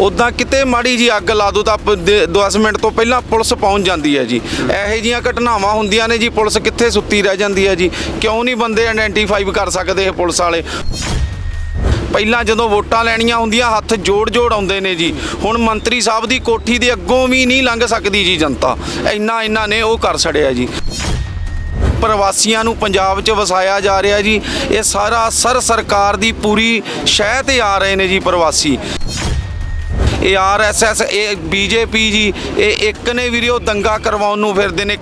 ਉਦਾਂ ਕਿਤੇ ਮਾੜੀ ਜੀ ਅੱਗ ਲਾ ਦੋ ਤਾਂ 10 ਮਿੰਟ ਤੋਂ ਪਹਿਲਾਂ ਪੁਲਿਸ ਪਹੁੰਚ ਜਾਂਦੀ ਹੈ ਜੀ। ਇਹੋ ਜੀਆਂ ਘਟਨਾਵਾਂ ਹੁੰਦੀਆਂ ਨੇ ਜੀ, ਪੁਲਿਸ ਕਿੱਥੇ ਸੁੱਤੀ ਰਹਿ ਜਾਂਦੀ ਹੈ ਜੀ। ਕਿਉਂ ਨਹੀਂ ਬੰਦੇ ਆਇਡੈਂਟੀਫਾਈ ਕਰ ਸਕਦੇ ਇਹ ਪੁਲਿਸ ਵਾਲੇ? ਪਹਿਲਾਂ ਜਦੋਂ ਵੋਟਾਂ ਲੈਣੀਆਂ ਹੁੰਦੀਆਂ, ਹੱਥ ਜੋੜ ਜੋੜ ਆਉਂਦੇ ਨੇ ਜੀ। ਹੁਣ ਮੰਤਰੀ ਸਾਹਿਬ ਦੀ ਕੋਠੀ ਦੇ ਅੱਗੋਂ ਵੀ ਨਹੀਂ ਲੰਘ ਸਕਦੀ ਜੀ ਜਨਤਾ। ਇੰਨਾ ਇਹਨਾਂ ਨੇ ਉਹ ਕਰ ਛੜਿਆ ਜੀ। ਪ੍ਰਵਾਸੀਆਂ ਨੂੰ ਪੰਜਾਬ 'ਚ ਵਸਾਇਆ ਜਾ ਰਿਹਾ ਜੀ। ਇਹ ਸਾਰਾ ਸਰ ਸਰਕਾਰ ਦੀ ਪੂਰੀ ਸ਼ਹਿ ਤੇ ਆ ਰਹੇ ਨੇ ਜੀ ਪ੍ਰਵਾਸੀ। ਇਹ ਆਰਐਸਐਸ, ਇਹ ਬੀਜੇਪੀ ਜੀ, ਇਹ ਇੱਕ ਨੇ ਵੀਡੀਓ ਦੰਗਾ ਕਰਵਾਉਣ ਨੂੰ ਫਿਰਦੇ ਨੇ।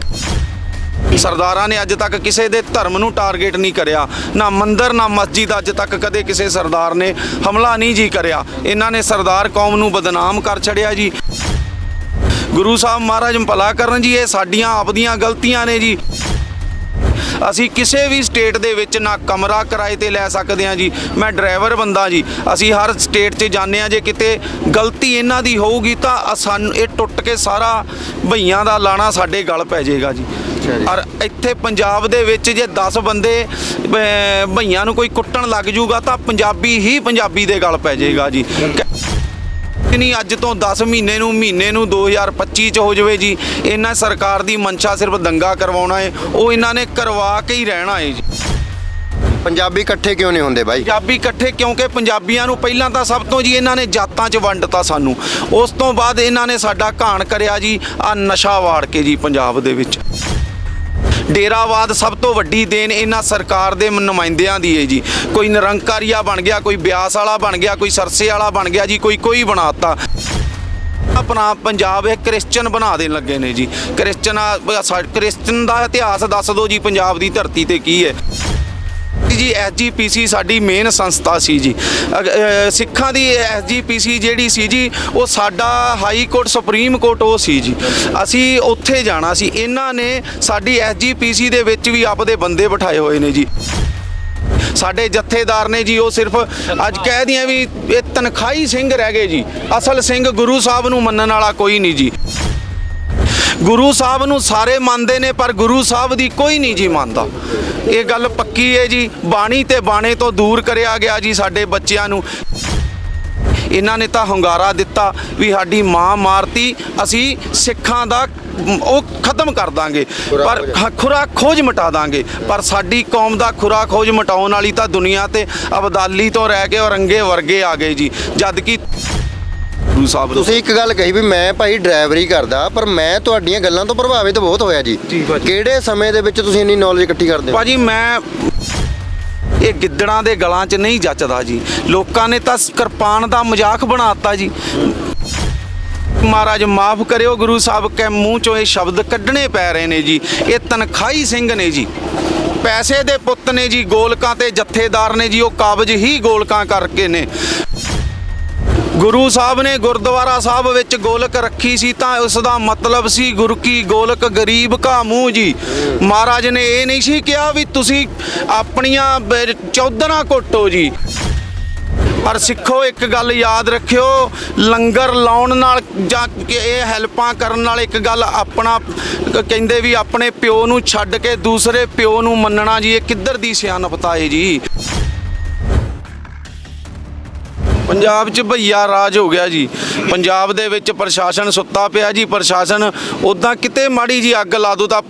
ਸਰਦਾਰਾਂ ਨੇ ਅੱਜ ਤੱਕ ਕਿਸੇ ਦੇ ਧਰਮ ਨੂੰ ਟਾਰਗੇਟ ਨਹੀਂ ਕਰਿਆ। ਨਾ ਮੰਦਰ, ਨਾ ਮਸਜਿਦ ਅੱਜ ਤੱਕ ਕਦੇ ਕਿਸੇ ਸਰਦਾਰ ਨੇ ਹਮਲਾ ਨਹੀਂ ਜੀ ਕਰਿਆ। ਇਹਨਾਂ ਨੇ ਸਰਦਾਰ ਕੌਮ ਨੂੰ ਬਦਨਾਮ ਕਰ ਛੜਿਆ ਜੀ। ਗੁਰੂ ਸਾਹਿਬ ਮਹਾਰਾਜ ਭਲਾ ਕਰਨ ਜੀ, ਇਹ ਸਾਡੀਆਂ ਆਪਦੀਆਂ ਗਲਤੀਆਂ ਨੇ ਜੀ। ਅਸੀਂ ਕਿਸੇ ਵੀ ਸਟੇਟ ਦੇ ਵਿੱਚ ਨਾ ਕਮਰਾ ਕਿਰਾਏ ਤੇ ਲੈ ਸਕਦੇ ਹਾਂ ਜੀ। ਮੈਂ ਡਰਾਈਵਰ ਬੰਦਾ ਜੀ। ਅਸੀਂ ਹਰ ਸਟੇਟ 'ਚ ਜਾਂਦੇ ਹਾਂ ਜੇ ਕਿਤੇ ਗਲਤੀ ਇਹਨਾਂ ਦੀ ਹੋਊਗੀ ਤਾਂ ਸਾਨੂੰ ਇਹ ਟੁੱਟ ਕੇ ਸਾਰਾ ਭਈਆਂ ਦਾ ਲਾਣਾ ਸਾਡੇ ਗਲ ਪੈ ਜਾਏਗਾ ਜੀ। ਔਰ ਇੱਥੇ ਪੰਜਾਬ ਦੇ ਵਿੱਚ ਜੇ 10 ਬੰਦੇ ਭਈਆਂ ਨੂੰ ਕੋਈ ਕੁੱਟਣ ਲੱਗ ਜੂਗਾ ਤਾਂ ਪੰਜਾਬੀ ਹੀ ਪੰਜਾਬੀ ਦੇ ਗਲ ਪੈ ਜਾਏਗਾ ਜੀ। ਨਹੀਂ ਅੱਜ ਤੋਂ 10 ਮਹੀਨੇ ਨੂੰ ਮਹੀਨੇ ਨੂੰ 2025 ਚ ਹੋ ਜਾਵੇ ਜੀ। ਇਹਨਾਂ ਸਰਕਾਰ ਦੀ ਮਨਸ਼ਾ ਸਿਰਫ ਦੰਗਾ ਕਰਵਾਉਣਾ ਹੈ ਉਹ ਇਹਨਾਂ ਨੇ ਕਰਵਾ ਕੇ ਹੀ ਰਹਿਣਾ ਹੈ ਜੀ। ਪੰਜਾਬੀ ਇਕੱਠੇ ਕਿਉਂ ਨਹੀਂ ਹੁੰਦੇ ਬਾਈ? ਪੰਜਾਬੀ ਇਕੱਠੇ ਕਿਉਂਕਿ ਪੰਜਾਬੀਆਂ ਨੂੰ ਪਹਿਲਾਂ ਤਾਂ ਸਭ ਤੋਂ ਜੀ ਇਹਨਾਂ ਨੇ ਜਾਤਾਂ 'ਚ ਵੰਡਤਾ ਸਾਨੂੰ। ਉਸ ਤੋਂ ਬਾਅਦ ਇਹਨਾਂ ਨੇ ਸਾਡਾ ਘਾਣ ਕਰਿਆ ਜੀ ਆ ਨਸ਼ਾ ਵਾੜ ਕੇ ਜੀ ਪੰਜਾਬ ਦੇ ਵਿੱਚ। ਡੇਰਾਵਾਦ ਸਭ ਤੋਂ ਵੱਡੀ ਦੇਣ ਇਹਨਾਂ ਸਰਕਾਰ ਦੇ ਨੁਮਾਇੰਦਿਆਂ ਦੀ ਹੈ ਜੀ। ਕੋਈ ਨਿਰੰਕਾਰੀਆ ਬਣ ਗਿਆ, ਕੋਈ ਬਿਆਸ ਵਾਲਾ ਬਣ ਗਿਆ, ਕੋਈ ਸਰਸੇ ਵਾਲਾ ਬਣ ਗਿਆ ਜੀ, ਕੋਈ ਕੋਈ ਬਣਾਤਾ ਆਪਣਾ ਪੰਜਾਬ ਇਹ ਕ੍ਰਿਸਚਨ ਬਣਾ ਦੇਣ ਲੱਗੇ ਨੇ ਜੀ। ਕ੍ਰਿਸਚਨ ਕ੍ਰਿਸਚਨ ਦਾ ਇਤਿਹਾਸ ਦੱਸ ਦਿਓ ਜੀ, ਪੰਜਾਬ ਦੀ ਧਰਤੀ ਤੇ ਕੀ ਹੈ। ਜੀ ਐਸਜੀਪੀਸੀ ਸਾਡੀ ਮੇਨ ਸੰਸਥਾ ਸੀ ਜੀ। ਅਗ- ਸਿੱਖਾਂ ਦੀ ਐਸਜੀਪੀਸੀ ਜਿਹੜੀ ਸੀ ਜੀ, ਉਹ ਸਾਡਾ ਹਾਈ ਕੋਰਟ ਸੁਪਰੀਮ ਕੋਰਟ ਉਹ ਸੀ ਜੀ। ਅਸੀਂ ਉੱਥੇ ਜਾਣਾ ਸੀ। ਇਹਨਾਂ ਨੇ ਸਾਡੀ ਐਸਜੀਪੀਸੀ ਦੇ ਵਿੱਚ ਵੀ ਆਪਦੇ ਬੰਦੇ ਬਿਠਾਏ ਹੋਏ ਨੇ ਜੀ। ਸਾਡੇ ਜਥੇਦਾਰ ਨੇ ਜੀ, ਉਹ ਸਿਰਫ ਅੱਜ ਕਹਿ ਦਿਆਂ ਵੀ ਇਹ ਤਨਖਾਈ ਸਿੰਘ ਰਹਿ ਗਏ ਜੀ। ਅਸਲ ਸਿੰਘ ਗੁਰੂ ਸਾਹਿਬ ਨੂੰ ਮੰਨਣ ਵਾਲਾ ਕੋਈ ਨਹੀਂ ਜੀ। ਗੁਰੂ ਸਾਹਿਬ ਨੂੰ ਸਾਰੇ ਮੰਨਦੇ ਨੇ ਪਰ ਗੁਰੂ ਸਾਹਿਬ ਦੀ ਕੋਈ ਨਹੀਂ ਜੀ ਮੰਨਦਾ। ਇਹ ਗੱਲ ਪੱਕੀ ਹੈ ਜੀ। ਬਾਣੀ ਤੇ ਬਾਣੇ ਤੋਂ ਦੂਰ ਕਰਿਆ ਗਿਆ ਜੀ ਸਾਡੇ ਬੱਚਿਆਂ ਨੂੰ। ਇਹਨਾਂ ਨੇ ਤਾਂ ਹੰਗਾਰਾ ਦਿੱਤਾ ਵੀ ਸਾਡੀ ਮਾਂ ਮਾਰਤੀ ਅਸੀਂ ਸਿੱਖਾਂ ਦਾ ਉਹ ਖਤਮ ਕਰ ਦਾਂਗੇ। ਪਰ ਖੁਰਾ ਖੋਜ ਮਿਟਾ ਦਾਂਗੇ। ਪਰ ਸਾਡੀ ਕੌਮ ਦਾ ਖੁਰਾ ਖੋਜ ਮਿਟਾਉਣ ਵਾਲੀ ਤਾਂ ਦੁਨੀਆ ਤੇ ਅਬਦਾਲੀ ਤੋਂ ਰਹਿ ਕੇ ਔਰੰਗੇ ਵਰਗੇ ਆ ਗਏ ਜੀ। ਜਦ ਕਿ ਗੁਰੂ ਸਾਹਿਬ ਨੂੰ। ਤੁਸੀਂ ਇੱਕ ਗੱਲ ਕਹੀ ਵੀ ਮੈਂ ਭਾਈ ਡਰਾਈਵਰੀ ਕਰਦਾ ਪਰ ਮੈਂ ਤੁਹਾਡੀਆਂ ਗੱਲਾਂ ਤੋਂ ਪ੍ਰਭਾਵਿਤ ਬਹੁਤ ਹੋਇਆ ਜੀ। ਜੀ ਭਾਜੀ। ਕਿਹੜੇ ਸਮੇਂ ਦੇ ਵਿੱਚ ਤੁਸੀਂ ਇੰਨੀ ਨੌਲੇਜ ਇਕੱਠੀ ਕਰਦੇ ਹੋ? ਭਾਜੀ ਮੈਂ ਇਹ ਗਿੱਦੜਾਂ ਦੇ ਗਲਾਂ 'ਚ ਨਹੀਂ ਜੱਚਦਾ ਜੀ। ਲੋਕਾਂ ਨੇ ਤਾਂ ਕਿਰਪਾਨ ਦਾ ਮਜ਼ਾਕ ਬਣਾਤਾ ਜੀ। ਮਹਾਰਾਜ ਮਾਫ ਕਰਿਓ ਗੁਰੂ ਸਾਹਿਬ ਕੇ ਮੂੰਹ ਚੋਂ ਇਹ ਸ਼ਬਦ ਕੱਢਣੇ ਪੈ ਰਹੇ ਨੇ ਜੀ। ਇਹ ਤਨਖਾਈ ਸਿੰਘ ਨੇ ਜੀ। ਪੈਸੇ ਦੇ ਪੁੱਤ ਨੇ ਜੀ ਗੋਲਕਾਂ ਤੇ ਜਥੇਦਾਰ ਨੇ ਜੀ ਉਹ ਕਾਬਜ ਹੀ ਗੋਲਕਾਂ ਕਰਕੇ ਨੇ। ਗੁਰੂ ਸਾਹਿਬ ਨੇ ਗੁਰਦੁਆਰਾ ਸਾਹਿਬ ਵਿੱਚ ਗੋਲਕ ਰੱਖੀ ਸੀ ਤਾਂ ਉਸ ਦਾ ਮਤਲਬ ਸੀ ਗੁਰ ਕੀ ਗੋਲਕ ਗਰੀਬ ਕਾ ਮੂੰਹ ਜੀ। ਮਹਾਰਾਜ ਨੇ ਇਹ ਨਹੀਂ ਸੀ ਕਿਹਾ ਵੀ ਤੁਸੀਂ ਆਪਣੀਆਂ ਚੌਧਰਾਂ ਕੋਟੋ ਜੀ। ਪਰ ਸਿੱਖੋ, ਇੱਕ ਗੱਲ ਯਾਦ ਰੱਖਿਓ, ਲੰਗਰ ਲਾਉਣ ਨਾਲ ਜਾਂ ਇਹ ਹੈਲਪਾਂ ਕਰਨ ਨਾਲ ਇੱਕ ਗੱਲ ਆਪਣਾ ਕਹਿੰਦੇ ਵੀ ਆਪਣੇ ਪਿਓ ਨੂੰ ਛੱਡ ਕੇ ਦੂਸਰੇ ਪਿਓ ਨੂੰ ਮੰਨਣਾ ਜੀ, ਇਹ ਕਿੱਧਰ ਦੀ ਸਿਆਣਪਤਾ ਹੈ ਜੀ? ਪੰਜਾਬ 'ਚ ਭਈਆ ਰਾਜ ਹੋ ਗਿਆ ਜੀ। ਪੰਜਾਬ ਦੇ ਵਿੱਚ ਪ੍ਰਸ਼ਾਸਨ ਸੁੱਤਾ ਪਿਆ ਜੀ। ਪ੍ਰਸ਼ਾਸਨ ਉਦਾਂ ਕਿਤੇ ਮਾੜੀ ਜੀ ਅੱਗ ਲਾ ਦੋ ਤਾਂ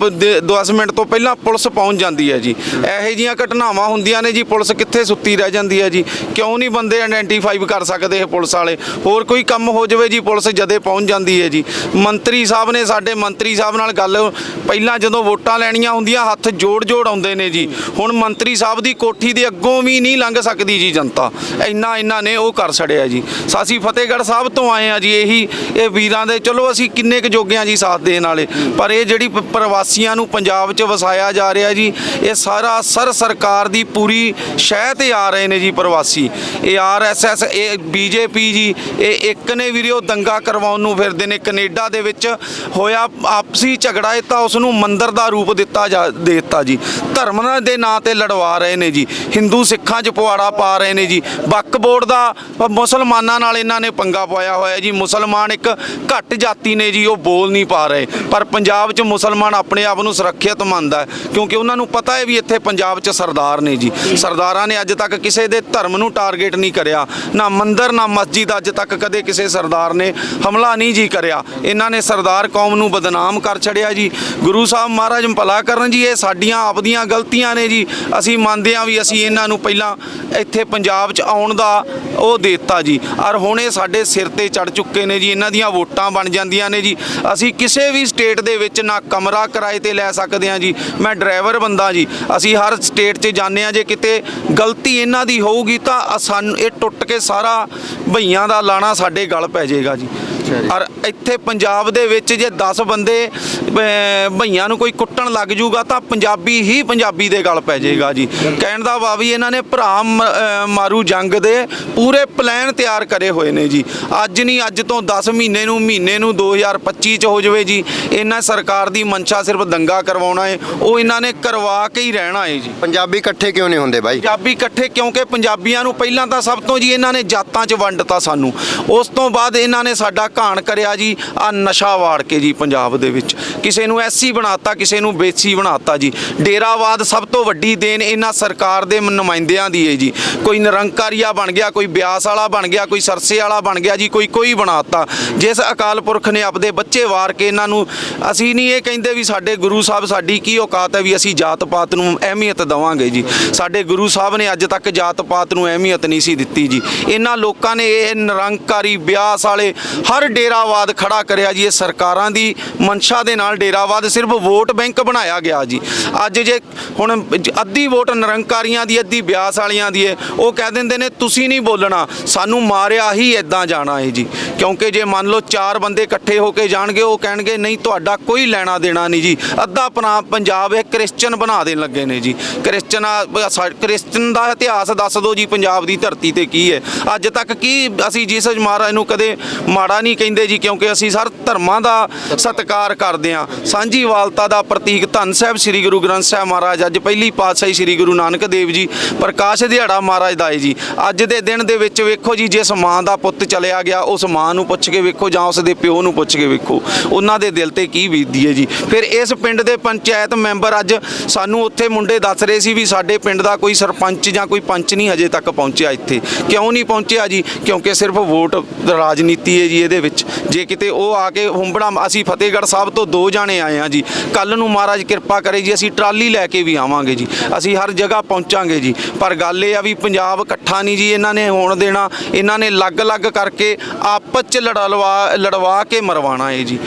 10 ਮਿੰਟ ਤੋਂ ਪਹਿਲਾਂ ਪੁਲਿਸ ਪਹੁੰਚ ਜਾਂਦੀ ਹੈ ਜੀ। ਇਹੋ ਜੀਆਂ ਘਟਨਾਵਾਂ ਹੁੰਦੀਆਂ ਨੇ ਜੀ, ਪੁਲਿਸ ਕਿੱਥੇ ਸੁੱਤੀ ਰਹਿ ਜਾਂਦੀ ਹੈ ਜੀ। ਕਿਉਂ ਨਹੀਂ ਬੰਦੇ ਆਇਡੈਂਟੀਫਾਈ ਕਰ ਸਕਦੇ ਇਹ ਪੁਲਿਸ ਵਾਲੇ? ਹੋਰ ਕੋਈ ਕੰਮ ਹੋ ਜਾਵੇ ਜੀ, ਪੁਲਿਸ ਜਦੇ ਪਹੁੰਚ ਜਾਂਦੀ ਹੈ ਜੀ। ਮੰਤਰੀ ਸਾਹਿਬ ਨੇ ਸਾਡੇ ਮੰਤਰੀ ਸਾਹਿਬ ਨਾਲ ਗੱਲ ਪਹਿਲਾਂ ਜਦੋਂ ਵੋਟਾਂ ਲੈਣੀਆਂ ਹੁੰਦੀਆਂ, ਹੱਥ ਜੋੜ ਜੋੜ ਆਉਂਦੇ ਨੇ ਜੀ। ਹੁਣ ਮੰਤਰੀ ਸਾਹਿਬ ਦੀ ਕੋਠੀ ਦੇ ਅੱਗੋਂ ਵੀ ਨਹੀਂ ਲੰਘ ਸਕਦੀ ਜੀ ਜਨਤਾ। ਇੰਨਾ ਇੰਨਾ ਨੇ ਉਹ ਕਰ ਛੜਿਆ ਜੀ। ਸਾਸੀ ਫਤਿਹਗੜ੍ਹ ਸਾਹਿਬ ਤੋਂ ਆਏ ਆ ਜੀ, ਇਹੀ, ਇਹ ਵੀਰਾਂ ਦੇ, ਚਲੋ ਅਸੀਂ ਕਿੰਨੇ ਕੁ ਜੋਗਿਆਂ ਜੀ ਸਾਥ ਦੇਣ ਵਾਲੇ। ਪਰ ਇਹ ਜਿਹੜੀ ਪ- ਪ੍ਰਵਾਸੀਆਂ ਨੂੰ ਪੰਜਾਬ 'ਚ ਵਸਾਇਆ ਜਾ ਰਿਹਾ ਜੀ, ਇਹ ਸਾਰਾ ਸਰ ਸਰਕਾਰ ਦੀ ਪੂਰੀ ਸ਼ਹਿ ਤੇ ਆ ਰਹੇ ਨੇ ਜੀ ਪ੍ਰਵਾਸੀ। ਇਹ ਆਰਐਸਐਸ ਇਹ ਬੀਜੇਪੀ ਜੀ ਇਹ ਇੱਕ ਨੇ ਵੀਰੇ ਉਹ ਦੰਗਾ ਕਰਵਾਉਣ ਨੂੰ ਫਿਰਦੇ ਨੇ, ਕੈਨੇਡਾ ਦੇ ਵਿੱਚ ਹੋਇਆ ਆਪਸੀ ਝਗੜਾ, ਇਹ ਤਾਂ ਉਸ ਨੂੰ ਮੰਦਰ ਦਾ ਰੂਪ ਦਿੱਤਾ ਜਾ, ਦੇ ਦਿੱਤਾ ਜੀ। ਧਰਮ ਦੇ ਨਾਂ ਤੇ ਲੜਵਾ ਰਹੇ ਨੇ ਜੀ। ਹਿੰਦੂ ਸਿੱਖਾਂ 'ਚ ਪੁਆੜਾ ਪਾ ਰਹੇ ਨੇ ਜੀ। ਵਕ ਬੋਰਡ ਦਾ ਪਰ ਮੁਸਲਮਾਨਾਂ ਨਾਲ ਇਹਨਾਂ ਨੇ ਪੰਗਾ ਪਾਇਆ ਹੋਇਆ ਜੀ। ਮੁਸਲਮਾਨ ਇੱਕ ਘੱਟ ਜਾਤੀ ਨੇ ਜੀ, ਉਹ ਬੋਲ ਨਹੀਂ ਪਾ ਰਹੇ। ਪਰ ਪੰਜਾਬ 'ਚ ਮੁਸਲਮਾਨ ਆਪਣੇ ਆਪ ਨੂੰ ਸੁਰੱਖਿਅਤ ਮੰਨਦਾ ਕਿਉਂਕਿ ਉਹਨਾਂ ਨੂੰ ਪਤਾ ਹੈ ਵੀ ਇੱਥੇ ਪੰਜਾਬ 'ਚ ਸਰਦਾਰ ਨੇ ਜੀ। ਸਰਦਾਰਾਂ ਨੇ ਅੱਜ ਤੱਕ ਕਿਸੇ ਦੇ ਧਰਮ ਨੂੰ ਟਾਰਗੇਟ ਨਹੀਂ ਕਰਿਆ, ਨਾ ਮੰਦਰ, ਨਾ ਮਸਜਿਦ ਅੱਜ ਤੱਕ ਕਦੇ ਕਿਸੇ ਸਰਦਾਰ ਨੇ ਹਮਲਾ ਨਹੀਂ ਜੀ ਕਰਿਆ। ਇਹਨਾਂ ਨੇ ਸਰਦਾਰ ਕੌਮ ਨੂੰ ਬਦਨਾਮ ਕਰ ਛੜਿਆ ਜੀ। ਗੁਰੂ ਸਾਹਿਬ ਮਹਾਰਾਜ ਭਲਾ ਕਰਨ ਜੀ, ਇਹ ਸਾਡੀਆਂ ਆਪਦੀਆਂ ਗਲਤੀਆਂ ਨੇ ਜੀ। ਅਸੀਂ ਮੰਨਦੇ ਹਾਂ ਵੀ ਅਸੀਂ ਇਹਨਾਂ ਨੂੰ ਪਹਿਲਾਂ ਇੱਥੇ ਪੰਜਾਬ 'ਚ ਆਉਣ ਦਾ ਉਹ ਦੇਤਾ ਜੀ। ਔਰ ਹੁਣ ਇਹ ਸਾਡੇ ਸਿਰ ਤੇ ਚੜ ਚੁੱਕੇ ਨੇ ਜੀ। ਇਹਨਾਂ ਦੀਆਂ ਵੋਟਾਂ ਬਣ ਜਾਂਦੀਆਂ ਨੇ ਜੀ। ਅਸੀਂ ਕਿਸੇ ਵੀ ਸਟੇਟ ਦੇ ਵਿੱਚ ਨਾ ਕਮਰਾ ਕਿਰਾਏ ਤੇ ਲੈ ਸਕਦੇ ਹਾਂ ਜੀ। ਮੈਂ ਡਰਾਈਵਰ ਬੰਦਾ ਜੀ। ਅਸੀਂ ਹਰ ਸਟੇਟ 'ਚ ਜਾਂਦੇ ਹਾਂ। ਜੇ ਕਿਤੇ ਗਲਤੀ ਇਹਨਾਂ ਦੀ ਹੋਊਗੀ ਤਾਂ ਅ- ਸਾਨੂੰ ਇਹ ਟੁੱਟ ਕੇ ਸਾਰਾ ਭਈਆਂ ਦਾ ਲਾਣਾ ਸਾਡੇ ਗਲ ਪੈ ਜਾਏਗਾ ਜੀ। ਔਰ ਇੱਥੇ ਪੰਜਾਬ ਦੇ ਵਿੱਚ ਜੇ 10 ਬੰਦੇ ਭਈਆਂ ਨੂੰ ਕੋਈ ਕੁੱਟਣ ਲੱਗ ਜੂਗਾ ਤਾਂ ਪੰਜਾਬੀ ਹੀ ਪੰਜਾਬੀ ਦੇ ਗਲ ਪੈ ਜਾਏਗਾ ਜੀ। ਕਹਿਣ ਦਾ ਵਾ ਵੀ ਇਹਨਾਂ ਨੇ ਭਰਾ ਮਾਰੂ ਜੰਗ ਦੇ ਪੂਰੇ ਪਲਾਨ ਤਿਆਰ ਕਰੇ ਹੋਏ ਨੇ ਜੀ। ਅੱਜ ਨਹੀਂ ਅੱਜ ਤੋਂ 10 ਮਹੀਨੇ ਨੂੰ ਮਹੀਨੇ ਨੂੰ 2025 ਚ ਹੋ ਜਾਵੇ ਜੀ। ਇਹਨਾਂ ਸਰਕਾਰ ਦੀ ਮਨਸ਼ਾ ਸਿਰਫ ਦੰਗਾ ਕਰਵਾਉਣਾ ਹੈ ਉਹ ਇਹਨਾਂ ਨੇ ਕਰਵਾ ਕੇ ਹੀ ਰਹਿਣਾ ਹੈ ਜੀ। ਪੰਜਾਬੀ ਇਕੱਠੇ ਕਿਉਂ ਨਹੀਂ ਹੁੰਦੇ ਬਾਈ? ਪੰਜਾਬੀ ਇਕੱਠੇ ਕਿਉਂਕਿ ਪੰਜਾਬੀਆਂ ਨੂੰ ਪਹਿਲਾਂ ਤਾਂ ਸਭ ਤੋਂ ਜੀ ਇਹਨਾਂ ਨੇ ਜਾਤਾਂ 'ਚ ਵੰਡਤਾ ਸਾਨੂੰ। ਉਸ ਤੋਂ ਬਾਅਦ ਇਹਨਾਂ ਨੇ ਸਾਡਾ ਘਾਣ ਕਰਿਆ ਜੀ ਆ ਨਸ਼ਾ ਵਾੜ ਕੇ ਜੀ ਪੰਜਾਬ ਦੇ ਵਿੱਚ। ਕਿਸੇ ਨੂੰ ਐਸੀ ਬਣਾਤਾ, ਕਿਸੇ ਨੂੰ ਬੇਸੀ ਬਣਾਤਾ ਜੀ। ਡੇਰਾਵਾਦ ਸਭ ਤੋਂ ਵੱਡੀ ਦੇਣ ਇਹਨਾਂ ਸਰਕਾਰ ਦੇ ਨੁਮਾਇੰਦਿਆਂ ਦੀ ਹੈ ਜੀ। ਕੋਈ ਨਿਰੰਕਾਰੀਆ ਬਣ ਗਿਆ, ਕੋਈ ਬਿਆਸ ਵਾਲਾ ਬਣ ਗਿਆ, ਕੋਈ ਸਰਸੇ ਵਾਲਾ ਬਣ ਗਿਆ ਜੀ, ਕੋਈ ਕੋਈ ਬਣਾਤਾ। ਜਿਸ ਅਕਾਲ ਪੁਰਖ ਨੇ ਆਪਦੇ ਬੱਚੇ ਵਾਰ ਕੇ ਇਹਨਾਂ ਨੂੰ, ਅਸੀਂ ਨਹੀਂ ਇਹ ਕਹਿੰਦੇ ਵੀ ਸਾਡੇ ਗੁਰੂ ਸਾਹਿਬ ਸਾਡੀ ਕੀ ਔਕਾਤ ਹੈ ਵੀ ਅਸੀਂ ਜਾਤ ਪਾਤ ਨੂੰ ਅਹਿਮੀਅਤ ਦੇਵਾਂਗੇ ਜੀ। ਸਾਡੇ ਗੁਰੂ ਸਾਹਿਬ ਨੇ ਅੱਜ ਤੱਕ ਜਾਤ ਪਾਤ ਨੂੰ ਅਹਿਮੀਅਤ ਨਹੀਂ ਸੀ ਦਿੱਤੀ ਜੀ। ਇਹਨਾਂ ਲੋਕਾਂ ਨੇ ਇਹ ਨਿਰੰਕਾਰੀ ਬਿਆਸ ਵਾਲੇ ਹਰ ਡੇਰਾਵਾਦ ਖੜਾ ਕਰਿਆ ਜੀ, ਇਹ ਸਰਕਾਰਾਂ ਦੀ ਮਨਸ਼ਾ ਦੇ ਨਾਲ ਡੇਰਾਵਾਦ ਸਿਰਫ ਵੋਟ ਬੈਂਕ ਬਣਾਇਆ ਗਿਆ ਜੀ। ਅੱਜ ਜੇ ਹੁਣ ਅੱਧੀ ਵੋਟ ਨਿਰੰਕਾਰੀਆਂ ਦੀ, ਅੱਧੀ ਬਿਆਸ ਵਾਲੀਆਂ ਦੀ ਹੈ, ਉਹ ਕਹਿ ਦਿੰਦੇ ਨੇ, ਤੁਸੀਂ ਨਹੀਂ ਬੋਲਣਾ, ਸਾਨੂੰ ਮਾਰਿਆ ਹੀ ਇਦਾਂ ਜਾਣਾ ਹੈ ਜੀ। ਕਿਉਂਕਿ ਜੇ ਮੰਨ ਲਓ ਚਾਰ ਬੰਦੇ ਇਕੱਠੇ ਹੋ ਕੇ ਜਾਣਗੇ, ਉਹ ਕਹਿਣਗੇ, ਨਹੀਂ, ਤੁਹਾਡਾ ਕੋਈ ਲੈਣਾ ਦੇਣਾ ਨਹੀਂ ਜੀ। ਅੱਧਾ ਪਨਾ ਪੰਜਾਬ ਇਹ ਕ੍ਰਿਸਚਨ ਬਣਾ ਦੇਣ ਲੱਗੇ ਨੇ ਜੀ। ਕ੍ਰਿਸਚਨ ਕ੍ਰਿਸਚਨ ਦਾ ਇਤਿਹਾਸ ਦੱਸ ਦਿਓ ਜੀ, ਪੰਜਾਬ ਦੀ ਧਰਤੀ ਤੇ ਕੀ ਹੈ। ਅੱਜ ਤੱਕ ਕੀ ਅਸੀਂ ਜੀਸਸ ਮਹਾਰਾਜ ਨੂੰ ਕਦੇ ਮਾੜਾ ਨਹੀਂ ਕਹਿੰਦੇ ਜੀ, ਕਿਉਂਕਿ ਅਸੀਂ ਹਰ ਧਰਮਾਂ ਦਾ ਸਤਿਕਾਰ ਕਰਦੇ ਹਾਂ। ਸਾਂਝੀਵਾਲਤਾ ਦਾ ਪ੍ਰਤੀਕ ਧੰਨ ਸਾਹਿਬ ਸ੍ਰੀ ਗੁਰੂ ਗ੍ਰੰਥ ਸਾਹਿਬ ਮਹਾਰਾਜ, ਅੱਜ ਪਹਿਲੀ ਪਾਤਸ਼ਾਹੀ ਸ੍ਰੀ ਗੁਰੂ ਨਾਨਕ ਦੇਵ ਜੀ, ਪ੍ਰਕਾਸ਼ ਦਿਹਾੜਾ ਮਹਾਰਾਜ ਦਾ ਹੈ ਜੀ। ਅੱਜ ਦੇ ਦਿਨ ਦੇ ਵਿੱਚ ਵੇਖੋ ਜੀ, ਜਿਸ ਮਾਂ ਦਾ ਪੁੱਤ ਚਲਿਆ ਗਿਆ, ਉਸ ਮਾਂ ਨੂੰ ਪੁੱਛ ਕੇ ਵੇਖੋ ਜਾਂ ਉਸ ਦੇ ਪਿਓ ਨੂੰ ਪੁੱਛ ਕੇ ਵੇਖੋ। ਉਹਨਾਂ ਦੇ ਦਿਲ ਤੇ ਕੀ ਬੀਤਦੀ ਹੈ ਜੀ। ਫਿਰ ਇਸ ਪਿੰਡ ਦੇ ਪੰਚਾਇਤ ਮੈਂਬਰ ਅੱਜ ਸਾਨੂੰ ਉੱਥੇ ਮੁੰਡੇ ਦੱਸ ਰਹੇ ਸੀ ਵੀ ਸਾਡੇ ਪਿੰਡ ਦਾ ਕੋਈ ਸਰਪੰਚ ਜਾਂ ਕੋਈ ਪੰਚ ਨਹੀਂ ਹਜੇ ਤੱਕ ਪਹੁੰਚਿਆ ਇੱਥੇ। ਕਿਉਂ ਨਹੀਂ ਪਹੁੰਚਿਆ ਜੀ? ਕਿਉਂਕਿ ਸਿਰਫ ਵੋਟ ਰਾਜਨੀਤੀ ਹੈ ਜੀ, ਇਹਦੇ ਵਿੱਚ। ਜੇ ਕਿਤੇ ਉਹ ਆ ਕੇ ਹੁੰਬੜਾ ਅਸੀਂ ਫਤਿਹਗੜ੍ਹ ਸਾਹਿਬ ਤੋਂ ਦੋ ਜਾਣੇ ਆਏ ਆ ਜੀ। ਕੱਲ ਨੂੰ ਮਹਾਰਾਜ ਕਿਰਪਾ ਕਰੇ ਜੀ ਅਸੀਂ ਟਰਾਲੀ ਲੈ ਕੇ ਵੀ ਆਵਾਂਗੇ ਜੀ। ਅਸੀਂ ਹਰ ਜਗ੍ਹਾ ਪਹੁੰਚਾਂਗੇ ਜੀ। ਪਰ ਗੱਲ ਇਹ ਆ ਵੀ ਪੰਜਾਬ ਇਕੱਠਾ ਨਹੀਂ ਜੀ ਇਹਨਾਂ ਨੇ ਹੋਣ ਦੇਣਾ। ਇਹਨਾਂ ਨੇ ਲੱਗ-ਲੱਗ ਕਰਕੇ ਆਪਸ ਚ ਲੜਵਾ ਲੜਵਾ ਕੇ ਮਰਵਾਣਾ ਹੈ ਜੀ।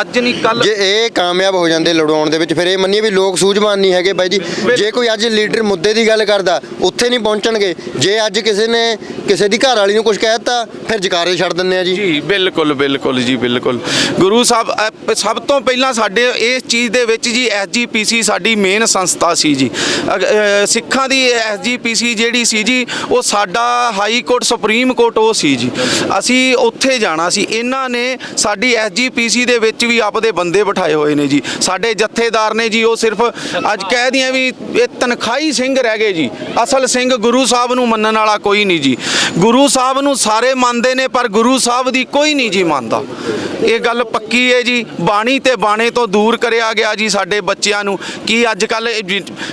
ਅੱਜ ਨਹੀਂ ਕੱਲ ਜੇ ਇਹ ਕਾਮਯਾਬ ਹੋ ਜਾਂਦੇ ਲੜਾਉਣ ਦੇ ਵਿੱਚ ਫਿਰ ਇਹ ਮੰਨੀਏ ਵੀ ਲੋਕ ਸੂਝਵਾਨ ਨਹੀਂ ਹੈਗੇ ਬਾਈ ਜੀ। ਜੇ ਕੋਈ ਅੱਜ ਲੀਡਰ ਮੁੱਦੇ ਦੀ ਗੱਲ ਕਰਦਾ ਉੱਥੇ ਨਹੀਂ ਪਹੁੰਚਣਗੇ। ਜੇ ਅੱਜ ਕਿਸੇ ਨੇ ਕਿਸੇ ਦੀ ਘਰ ਵਾਲੀ ਨੂੰ ਕੁਝ ਕਹਿਤਾ ਫਿਰ ਜਕਾਰੇ ਛੱਡ ਦਿੰਦੇ ਆ ਜੀ। ਜੀ ਬਿਲਕੁਲ। ਬਿਲਕੁਲ ਬਿਲਕੁਲ ਜੀ ਬਿਲਕੁਲ। ਗੁਰੂ ਸਾਹਿਬ ਅ, ਸਭ ਤੋਂ ਪਹਿਲਾਂ ਸਾਡੇ ਇਸ ਚੀਜ਼ ਦੇ ਵਿੱਚ ਜੀ ਐਸਜੀਪੀਸੀ ਸਾਡੀ ਮੇਨ ਸੰਸਥਾ ਸੀ ਜੀ। ਅਗ- ਅ, ਸਿੱਖਾਂ ਦੀ ਐਸਜੀਪੀਸੀ ਜਿਹੜੀ ਸੀ ਜੀ ਉਹ ਸਾਡਾ ਹਾਈ ਕੋਰਟ ਸੁਪਰੀਮ ਕੋਰਟ ਉਹ ਸੀ ਜੀ। ਅਸੀਂ ਉੱਥੇ ਜਾਣਾ ਸੀ। ਇਹਨਾਂ ਨੇ ਸਾਡੀ ਐਸਜੀਪੀਸੀ ਦੇ ਵਿੱਚ ਵੀ ਆਪਦੇ ਬੰਦੇ ਬਿਠਾਏ ਹੋਏ ਨੇ ਜੀ। ਸਾਡੇ ਜਥੇਦਾਰ ਨੇ ਜੀ ਉਹ ਸਿਰਫ ਅੱਜ ਕਹਿ ਦਿਆਂ ਵੀ ਇਹ ਤਨਖਾਈ ਸਿੰਘ ਰਹਿ ਗਏ ਜੀ। ਅਸਲ ਸਿੰਘ ਗੁਰੂ ਸਾਹਿਬ ਨੂੰ ਮੰਨਣ ਵਾਲਾ ਕੋਈ ਨਹੀਂ ਜੀ। ਗੁਰੂ ਸਾਹਿਬ ਨੂੰ ਸਾਰੇ ਮੰਨਦੇ ਨੇ ਪਰ ਗੁਰੂ ਸਾਹਿਬ ਦੀ ਕੋਈ ਨਹੀਂ ਨਹੀਂ ਜੀ ਮੰਨਦਾ। ਇਹ ਗੱਲ ਪੱਕੀ ਹੈ ਜੀ। ਬਾਣੀ ਤੇ ਬਾਣੇ ਤੋਂ ਦੂਰ ਕਰਿਆ ਗਿਆ ਜੀ ਸਾਡੇ ਬੱਚਿਆਂ ਨੂੰ। ਕੀ ਅੱਜ ਕੱਲ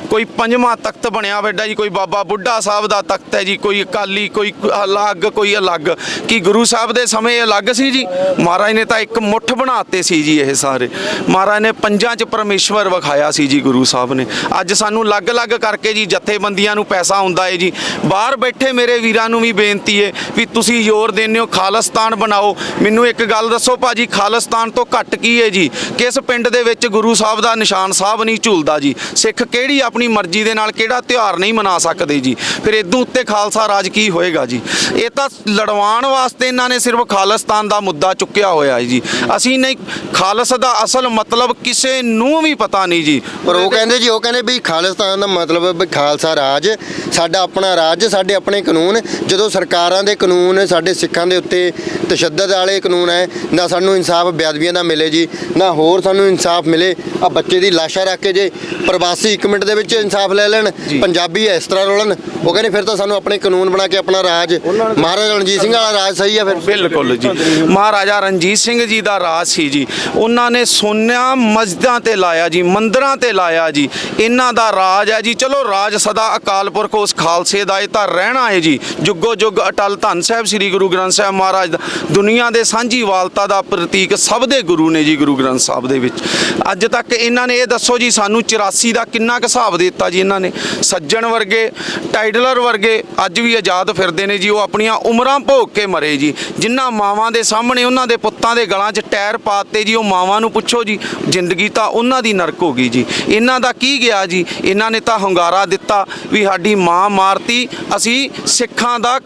ਕੋਈ ਪੰਜਵਾਂ ਤਖਤ ਬਣਿਆ ਵੱਡਾ ਜੀ, ਕੋਈ ਬਾਬਾ ਬੁੱਢਾ ਸਾਹਿਬ ਦਾ ਤਖਤ ਹੈ ਜੀ, ਕੋਈ ਅਕਾਲੀ, ਕੋਈ ਅਲੱਗ ਕੋਈ ਅਲੱਗ। ਕੀ ਗੁਰੂ ਸਾਹਿਬ ਦੇ ਸਮੇਂ ਅਲੱਗ ਸੀ ਜੀ? ਮਹਾਰਾਜ ਨੇ ਤਾਂ ਇੱਕ ਮੁੱਠ ਬਣਾਤੇ ਸੀ ਜੀ ਇਹ ਸਾਰੇ। ਮਹਾਰਾਜ ਨੇ ਪੰਜਾਂ 'ਚ ਪਰਮੇਸ਼ਵਰ ਵਿਖਾਇਆ ਸੀ ਜੀ ਗੁਰੂ ਸਾਹਿਬ ਨੇ। ਅੱਜ ਸਾਨੂੰ ਅਲੱਗ-ਅਲੱਗ ਕਰਕੇ ਜੀ ਜਥੇਬੰਦੀਆਂ ਨੂੰ ਪੈਸਾ ਹੁੰਦਾ ਏ ਜੀ। ਬਾਹਰ ਬੈਠੇ ਮੇਰੇ ਵੀਰਾਂ ਨੂੰ ਵੀ ਬੇਨਤੀ ਹੈ ਵੀ ਤੁਸੀਂ ਜ਼ੋਰ ਦਿੰਦੇ ਹੋ, ਖਾਲਸਤਾਨ ਬਣਾਓ ਮੈਨੂੰ ਇੱਕ ਗੱਲ ਦੱਸੋ ਭਾਜੀ, ਖਾਲਿਸਤਾਨ ਤੋਂ ਘੱਟ ਕੀ ਹੈ ਜੀ? ਕਿਸ ਪਿੰਡ ਦੇ ਵਿੱਚ ਗੁਰੂ ਸਾਹਿਬ ਦਾ ਨਿਸ਼ਾਨ ਸਾਹਿਬ ਨਹੀਂ ਝੂਲਦਾ ਜੀ? ਸਿੱਖ ਕਿਹੜੀ ਆਪਣੀ ਮਰਜ਼ੀ ਦੇ ਨਾਲ ਕਿਹੜਾ ਤਿਉਹਾਰ ਨਹੀਂ ਮਨਾ ਸਕਦੇ ਜੀ? ਫਿਰ ਇਦੋਂ ਉੱਤੇ ਖਾਲਸਾ ਰਾਜ ਕੀ ਹੋਏਗਾ ਜੀ? ਇਹ ਤਾਂ ਲੜਵਾਉਣ ਵਾਸਤੇ ਇਹਨਾਂ ਨੇ ਸਿਰਫ ਖਾਲਿਸਤਾਨ ਦਾ ਮੁੱਦਾ ਚੁੱਕਿਆ ਹੋਇਆ ਹੈ ਜੀ। ਅਸੀਂ ਨਹੀਂ, ਖਾਲਸ ਦਾ ਅਸਲ ਮਤਲਬ ਕਿਸੇ ਨੂੰ ਵੀ ਪਤਾ ਨਹੀਂ ਜੀ। ਪਰ ਉਹ ਕਹਿੰਦੇ ਜੀ, ਉਹ ਕਹਿੰਦੇ ਵੀ ਖਾਲਿਸਤਾਨ ਦਾ ਮਤਲਬ ਵੀ ਖਾਲਸਾ ਰਾਜ, ਸਾਡਾ ਆਪਣਾ ਰਾਜ, ਸਾਡੇ ਆਪਣੇ ਕਾਨੂੰਨ, ਜਦੋਂ ਸਰਕਾਰਾਂ ਦੇ ਕਾਨੂੰਨ ਸਾਡੇ ਸਿੱਖਾਂ ਦੇ ਉੱਤੇ ਤਸ਼ੱਦਦ ਵਾਲੇ ਵਾਲੇ ਕਾਨੂੰਨ ਹੈ ਨਾ ਸਾਨੂੰ ਇਨਸਾਫ ਬੇਅਦਬੀਆਂ ਦਾ ਮਿਲੇ ਜੀ ਨਾ ਹੋਰ ਸਾਨੂੰ ਇਨਸਾਫ ਮਿਲੇ ਆ ਬੱਚੇ ਦੀ ਲਾਸ਼ਾਂ ਰੱਖ ਕੇ ਜੇ ਪ੍ਰਵਾਸੀ 1 ਮਿੰਟ ਦੇ ਵਿੱਚ ਇਨਸਾਫ ਲੈ ਲੈਣ ਪੰਜਾਬੀ ਇਸ ਤਰ੍ਹਾਂ ਰੋਲਣ ਉਹ ਕਹਿੰਦੇ ਫਿਰ ਤਾਂ ਸਾਨੂੰ ਆਪਣੇ ਕਾਨੂੰਨ ਬਣਾ ਕੇ ਆਪਣਾ ਰਾਜ ਮਹਾਰਾਜਾ ਰਣਜੀਤ ਸਿੰਘ ਵਾਲਾ ਰਾਜ ਸਹੀ ਆ ਫਿਰ। ਬਿਲਕੁਲ ਜੀ। ਮਹਾਰਾਜਾ ਰਣਜੀਤ ਸਿੰਘ ਜੀ ਦਾ ਰਾਜ ਸੀ ਜੀ। ਉਹਨਾਂ ਨੇ ਸੋਨਿਆ ਮਸਜਿਦਾਂ ਤੇ ਲਾਇਆ ਜੀ ਮੰਦਿਰਾਂ ਤੇ ਲਾਇਆ ਜੀ। ਇਹਨਾਂ ਦਾ ਰਾਜ ਹੈ ਜੀ। ਚਲੋ ਰਾਜ ਸਦਾ ਅਕਾਲ ਪੁਰਖ ਉਸ ਖਾਲਸੇ ਦਾ ਇਹ ਤਾਂ ਰਹਿਣਾ ਹੈ ਜੀ। ਜੁਗੋ ਜੁਗ ਅਟਲ ਧੰਨ ਸਾਹਿਬ ਸ੍ਰੀ ਗੁਰੂ ਗ੍ਰੰਥ ਸਾਹਿਬ ਮਹਾਰਾਜ ਦਾ ਦੁਨੀਆ ਦੇ ਸਾਂਝੀ ਵਾਲਤਾ ਦਾ ਪ੍ਰਤੀਕ ਸਭ ਦੇ ਗੁਰੂ ਨੇ ਜੀ ਗੁਰੂ ਗ੍ਰੰਥ ਸਾਹਿਬ ਦੇ ਵਿੱਚ। ਅੱਜ ਤੱਕ ਇਹਨਾਂ ਨੇ ਇਹ ਦੱਸੋ ਜੀ, ਸਾਨੂੰ 84 ਦਾ ਕਿੰਨਾ ਕੁ ਹਿਸਾਬ ਦਿੱਤਾ ਜੀ ਇਹਨਾਂ ਨੇ? ਸੱਜਣ ਵਰਗੇ, ਟਾਈਡਲਰ ਵਰਗੇ ਅੱਜ ਵੀ ਆਜ਼ਾਦ ਫਿਰਦੇ ਨੇ ਜੀ, ਉਹ ਆਪਣੀਆਂ ਉਮਰਾਂ ਭੋਗ ਕੇ ਮਰੇ ਜੀ। ਜਿਨ੍ਹਾਂ ਮਾਵਾਂ ਦੇ ਸਾਹਮਣੇ ਉਹਨਾਂ ਦੇ ਪੁੱਤਾਂ ਦੇ ਗਲਾਂ 'ਚ ਟਾਇਰ ਪਾਤੇ ਜੀ, ਉਹ ਮਾਵਾਂ ਨੂੰ ਪੁੱਛੋ ਜੀ, ਜ਼ਿੰਦਗੀ ਤਾਂ ਉਹਨਾਂ ਦੀ ਨਰਕ ਹੋ ਗਈ ਜੀ। ਇਹਨਾਂ ਦਾ ਕੀ ਗਿਆ ਜੀ? ਇਹਨਾਂ ਨੇ ਤਾਂ ਹੰਗਾਰਾ ਦਿੱਤਾ ਵੀ ਸਾਡੀ ਮਾਂ ਮਾਰਤੀ, ਅਸੀਂ ਸਿੱਖਾਂ ਦਾ